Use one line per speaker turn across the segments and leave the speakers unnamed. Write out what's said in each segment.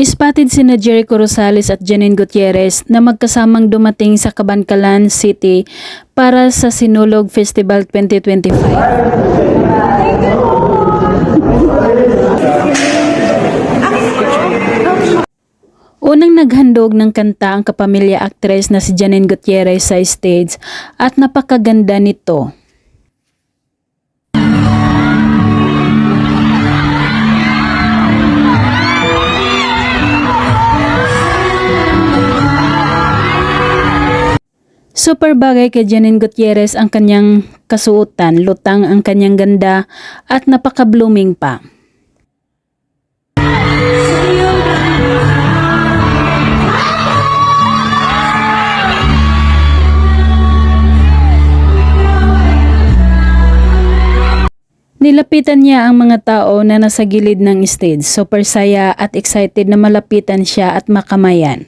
Ispatid sina Jericho Rosales at Janine Gutierrez na magkasamang dumating sa Cabancalan City para sa Sinulog Festival 2025. Unang naghandog ng kanta ang kapamilya actress na si Janine Gutierrez sa stage at napakaganda nito. Super bagay kay Janine Gutierrez ang kanyang kasuotan, lutang ang kanyang ganda at napaka-blooming pa. Nilapitan niya ang mga tao na nasa gilid ng stage. Super saya at excited na malapitan siya at makamayan.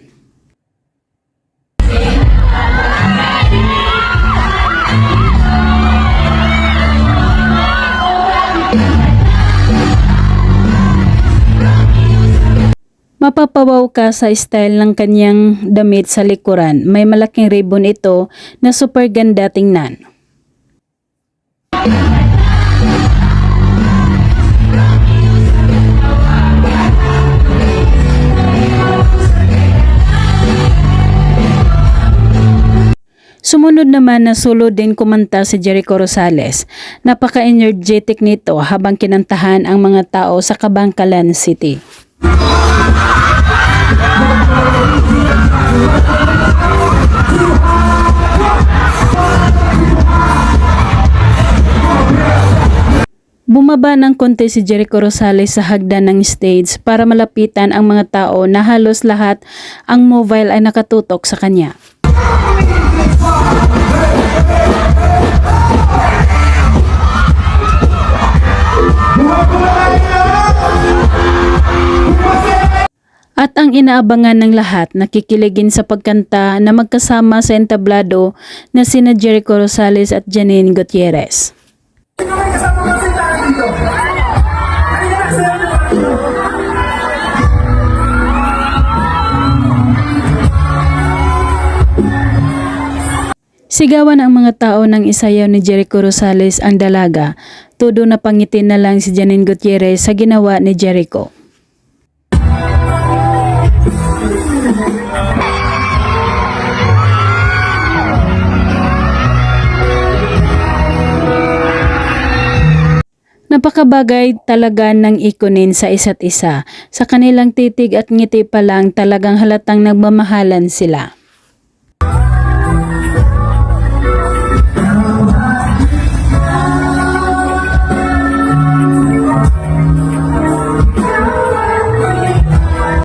Mapapawaw ka sa style ng kanyang damit sa likuran. May malaking ribbon ito na super ganda tingnan. Sumunod naman na solo din kumanta si Jericho Rosales. Napaka-energetic nito habang kinantahan ang mga tao sa Kabangkalan City. Bumaba ng konti si Jericho Rosales sa hagdan ng stage para malapitan ang mga tao na halos lahat ang mobile ay nakatutok sa kanya. At ang inaabangan ng lahat, nakikiligin sa pagkanta na magkasama sa entablado na sina Jericho Rosales at Janine Gutierrez.
Sino may kasama ng sintana dito? Halika na,
Sigawan ang mga tao ng isayaw ni Jericho Rosales ang dalaga, todo na pangitin na lang si Janine Gutierrez sa ginawa ni Jericho. Napakabagay talaga ng ikunin sa isa't isa. Sa kanilang titig at ngiti pa lang talagang halatang nagmamahalan sila.